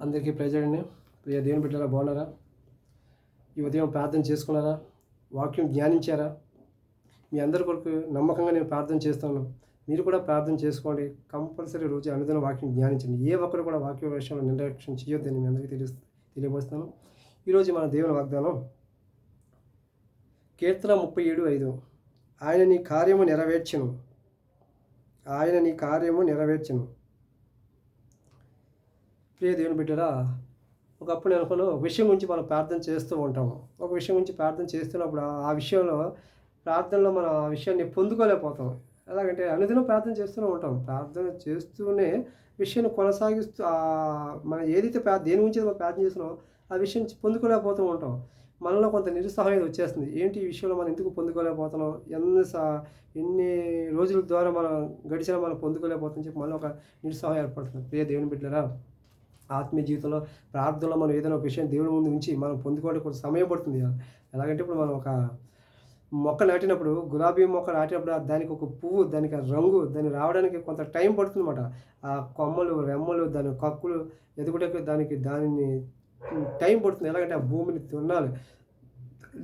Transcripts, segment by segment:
అందరికీ ప్రజలని ప్రియ దేవుని బిడ్డలా బాగున్నారా? ఈ ఉదయం ప్రార్థన చేసుకున్నారా? వాక్యం ధ్యానించారా? మీ అందరి కొరకు నమ్మకంగా నేను ప్రార్థన చేస్తాను. మీరు కూడా ప్రార్థన చేసుకోండి. కంపల్సరీ రోజు అనుదిన వాక్యం ధ్యానించండి. ఏ ఒక్కరు కూడా వాక్య విషయంలో నిర్లక్ష్యం చేయొద్దని మీ అందరికీ తెలియ తెలియపరుస్తాను. ఈరోజు మన దేవుని వాగ్దానం కీర్తన ముప్పై ఏడు ఐదు. ఆయన నీ కార్యము నెరవేర్చను. ఆయన నీ కార్యము నెరవేర్చను. ప్రియ దేవుని బిడ్డరా ఒకప్పుడు నేను ఒక విషయం గురించి మనం ప్రార్థన చేస్తూ ఉంటాము. ఒక విషయం గురించి ప్రార్థన చేస్తున్నప్పుడు ఆ- విషయంలో ప్రార్థనలో మనం ఆ విషయాన్ని పొందుకోలేకపోతాం. ఎలాగంటే అనుదినం ప్రార్థన చేస్తూనే ఉంటాం. ప్రార్థన చేస్తూనే విషయాన్ని కొనసాగిస్తూ మనం ఏదైతే ప్రా దేని గురించి మనం ప్రార్థన చేస్తున్నామో ఆ విషయం పొందుకోలేకపోతూ ఉంటాం. మనలో కొంత నిరుత్సాహం అనేది వచ్చేస్తుంది. ఏంటి ఈ విషయంలో మనం ఎందుకు పొందుకోలేకపోతున్నాం? ఎన్ని సా ఎన్ని రోజుల ద్వారా మనం గడిచినా మనం పొందుకోలేకపోతాం చెప్పి మనలో ఒక నిరుత్సాహం ఏర్పడుతుంది. ప్రియ దేవుని బిడ్డరా ఆత్మీయ జీవితంలో ప్రార్థనలో మనం ఏదైనా ఒక విషయం దేవుని ముందు ఉంచి మనం పొందుకోవడానికి కొంచెం సమయం పడుతుంది ఎలాగంటే ఇప్పుడు మనం ఒక మొక్క నాటినప్పుడు గులాబీ మొక్క నాటినప్పుడు దానికి ఒక పువ్వు దానికి ఆ రంగు దాన్ని రావడానికి కొంత టైం పడుతుందన్నమాట. ఆ కొమ్మలు రెమ్మలు దాని కక్కులు ఎదుగుటకు దానికి దానిని టైం పడుతుంది. ఎలాగంటే ఆ భూమిని దున్నాలి.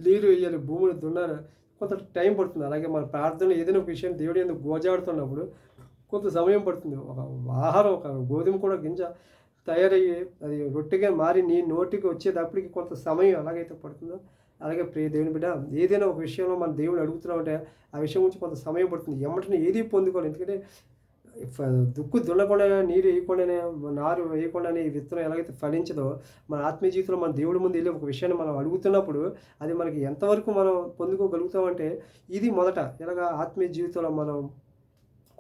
నీరు వేయాలి భూమిని దున్నాలి. కొంత టైం పడుతుంది. అలాగే మన ప్రార్థనలో ఏదైనా ఒక విషయం దేవుడు ఎందుకు గోజాడుతున్నప్పుడు కొంత సమయం పడుతుంది. ఒక ఆహారం ఒక గోధుమ కూడా గింజ తయారయ్యి అది రొట్టెగా మారి నీ నోటికి వచ్చేటప్పటికి కొంత సమయం ఎలాగైతే పడుతుందో అలాగే ప్రియ దేవుని బిడ్డ ఏదైనా ఒక విషయంలో మన దేవుని అడుగుతున్నామంటే ఆ విషయం గురించి కొంత సమయం పడుతుంది. ఎమ్మటిని ఏది పొందుకోవాలి? ఎందుకంటే దుక్కు దున్నకుండా నీరు వేయకుండానే నారు వేయకుండానే ఈ విత్తనం ఎలాగైతే ఫలించదో మన ఆత్మీయ జీవితంలో మన దేవుడి ముందు వెళ్ళి ఒక విషయాన్ని మనం అడుగుతున్నప్పుడు అది మనకి ఎంతవరకు మనం పొందుకోగలుగుతామంటే ఇది మొదట ఇలాగ ఆత్మీయ జీవితంలో మనం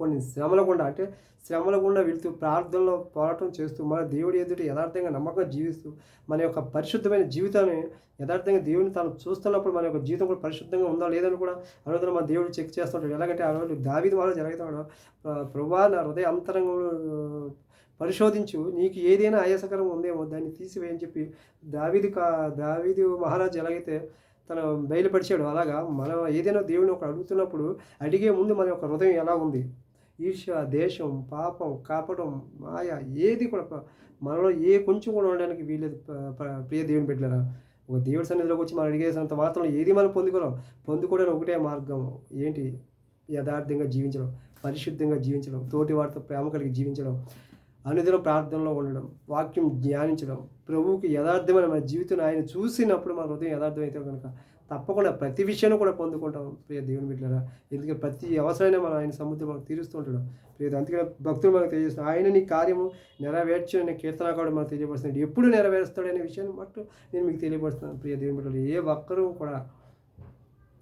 కొన్ని శ్రమల గుండా అంటే శ్రమల గుండా వెళ్తూ ప్రార్థనలో పోరాటం చేస్తూ మన దేవుడి ఎదుటి యథార్థంగా నమ్మకంగా జీవిస్తూ మన యొక్క పరిశుద్ధమైన జీవితాన్ని యథార్థంగా దేవుని తాను చూస్తున్నప్పుడు మన యొక్క జీవితం కూడా పరిశుద్ధంగా ఉందా లేదని కూడా అనుదిన మన దేవుడు చెక్ చేస్తుంటాడు. ఎలాగంటే ఆ రోజు దావిది వాళ్ళు జరుగుతాడు ప్రభా నా హృదయ అంతరంగంలో పరిశోధించు నీకు ఏదైనా ఆయాసకరం ఉందేమో దాన్ని తీసివేయని చెప్పి దావిది కా దావిది మహారాజు ఎలాగైతే తను బయలుపరిచాడు అలాగా మనం ఏదైనా దేవుని ఒక అడుగుతున్నప్పుడు అడిగే ముందు మన యొక్క హృదయం ఎలా ఉంది? ఈర్ష్య దేశం పాపం కాపడం మాయ ఏది కూడా మనలో ఏ కొంచెం కూడా ఉండడానికి వీలేదు ప్రియ దేవుని బిడ్డలరా. ఒక దేవుడి సన్నిధిలోకి వచ్చి మనం అడిగేసినంత మాత్రం ఏది మనం పొందుకోలేం. పొందుకోవడానికి ఒకటే మార్గం. ఏంటి? యథార్థంగా జీవించడం పరిశుద్ధంగా జీవించడం తోటి వారితో ప్రేమ కలిగి జీవించడం అనుదిన ప్రార్థనలో ఉండడం వాక్యం ధ్యానించడం ప్రభువుకి యథార్థమైన మన జీవితం ఆయన చూసినప్పుడు మన హృదయం యథార్థమైతే కనుక తప్పకుండా ప్రతి విషయాన్ని కూడా పొందుకుంటాం ప్రియ దేవుని బిడ్డరా ఎందుకంటే ప్రతి అవసరమైన మనం ఆయన సముద్రం మనకు తీరుస్తూ ఉంటాడు. ప్రియ అందుకనే భక్తులు మనకు తెలియజేస్తాడు ఆయన నీ కార్యము నెరవేర్చని కీర్తన కూడా మనకు తెలియపరుస్తున్నాడు. ఎప్పుడు నెరవేరుస్తాడనే విషయాన్ని మట్టు నేను మీకు తెలియపరుస్తున్నాను ప్రియ దేవుని బిడ్డలు ఏ ఒక్కరూ కూడా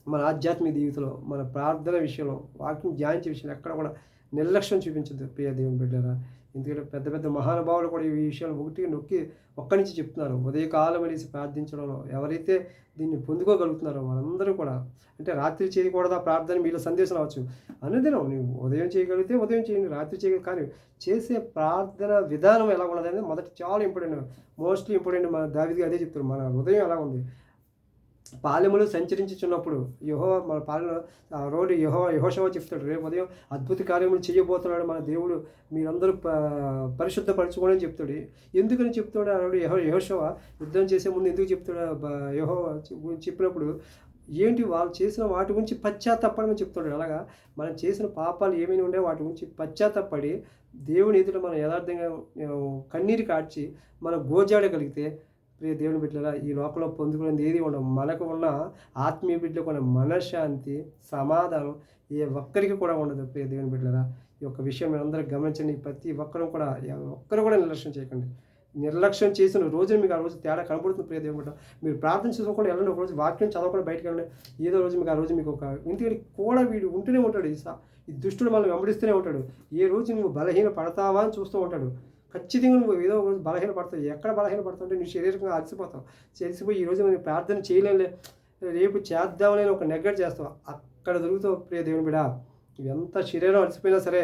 మన ఆధ్యాత్మిక జీవితంలో మన ప్రార్థన విషయంలో వాక్యం ధ్యానించే విషయంలో ఎక్కడ కూడా నిర్లక్ష్యం చూపించదు ప్రియ దేవుని బిడ్డారా ఎందుకంటే పెద్ద పెద్ద మహానుభావులు కూడా ఈ విషయాలు ఒకటి నొక్కి ఒక్కడి నుంచి చెప్తున్నారు. ఉదయకాలం అనేసి ప్రార్థించడంలో ఎవరైతే దీన్ని పొందుకోగలుగుతున్నారో వాళ్ళందరూ కూడా అంటే రాత్రి చేయకూడదా ప్రార్థన మీలో సందేశం రావచ్చు. అనుదినం నువ్వు ఉదయం చేయగలిగితే ఉదయం చేయండి రాత్రి చేయగలి కానీ చేసే ప్రార్థన విధానం ఎలా ఉన్నది అనేది మొదటి చాలా ఇంపార్టెంట్. మోస్ట్లీ ఇంపార్టెంట్ మన దావిదిగా అదే చెప్తారు మన హృదయం ఎలా ఉంది? పాలెములు సంచరించుచున్నప్పుడు యహో మన పాలెంలో ఆ రోడ్డు యహో యహోషవ చెప్తాడు. రేపు ఉదయం అద్భుత కార్యములు చేయబోతున్నాడు మన దేవుడు. మీరందరూ ప పరిశుద్ధపరచుకోండి అని చెప్తాడు. ఎందుకని చెప్తాడు ఆ రోడ్డు యహో యహోషవ యుద్ధం చేసే ముందు ఎందుకు చెప్తాడు? యహో గురించి చెప్పినప్పుడు ఏంటి వాళ్ళు చేసిన వాటి గురించి పశ్చాత్తపడమని చెప్తాడు. అలాగా? మనం చేసిన పాపాలు ఏమైనా ఉండే వాటి గురించి పశ్చాత్తపడి దేవుని ఎదుట మనం యథార్థంగా కన్నీరు కాడ్చి మనం గోజాడగలిగితే ప్రియ దేవుని బిడ్డల ఈ లోకంలో పొందుకునేది ఏది ఉండవు మనకు ఉన్న ఆత్మీయ బిడ్డలకు ఉన్న మనశ్శాంతి సమాధానం ఏ ఒక్కరికి కూడా ఉండదు ప్రియ దేవుని బిడ్డలరా. ఈ యొక్క విషయం మీరు అందరూ గమనించండి. ప్రతి ఒక్కరు కూడా ఒక్కరు కూడా నిర్లక్ష్యం చేయకండి. నిర్లక్ష్యం చేసిన రోజున మీకు ఆ రోజు తేడా కనబడుతుంది ప్రియ దేవుని బిడ్డ మీరు ప్రార్థన చేసుకోకుండా వెళ్ళండి. ఒక రోజు వాక్యం చదవకుండా బయటకు వెళ్ళండి. ఏదో రోజు మీకు ఆ రోజు మీకు ఒక ఇంటికి కూడా వీడు ఉంటూనే ఉంటాడు. ఈ ఈ దుష్టుడు మనల్ని వెంబడిస్తూనే ఉంటాడు. ఏ రోజు నువ్వు బలహీన పడతావా అని చూస్తూ ఉంటాడు. ఖచ్చితంగా నువ్వు ఏదో ఒక రోజు బలహీన పడతావు. ఎక్కడ బలహీన పడతావు అంటే నీ శరీరంగా అలసిపోతావు. చలిసిపోయి ఈరోజు రోజు నేను ప్రార్థన చేయలేనులే. రేపు చేద్దామని ఒక నెగ్గట్ చేస్తావు. అక్కడ దొరుకుతావు. ప్రియ దేవుని బిడా ఎంత శరీరం అలసిపోయినా సరే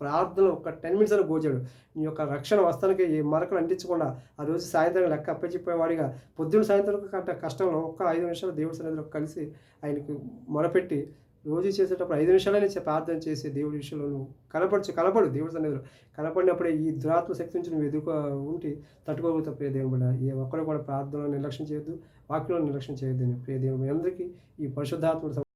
ప్రార్థన ఒక టెన్ మినిట్స్ అని గోచాడు నీ యొక్క రక్షణ వస్తానికి ఏ మరకలు అంటించకుండా ఆ రోజు సాయంత్రం లెక్క అప్పచెప్పేవాడిగా పొద్దున్న సాయంత్రం కంటే కష్టంలో ఒక్క ఐదు నిమిషాలు దేవుడి సన్నిధిలో కలిసి ఆయనకు మొరపెట్టి రోజు చేసేటప్పుడు ఐదు నిమిషాలనే చే- ప్రార్థన చేసే దేవుడి విషయంలో నువ్వు కనపడచ్చు కనపడు దేవుడి సన్నిధిలో. కనపడినప్పుడే ఈ దురాత్మ శక్తి నుంచి నువ్వు ఎదుర్కో ఉంటే తట్టుకోగలుగుతా ప్రియ దేవుడు బిడ్డ. ఏ ఒక్కరు కూడా ప్రార్థనలో నిర్లక్ష్యం చేయొద్దు వాక్యంలో నిర్లక్ష్యం చేయొద్దు ప్రియ దేవుడు మీ అందరికీ ఈ పరిశుద్ధాత్మ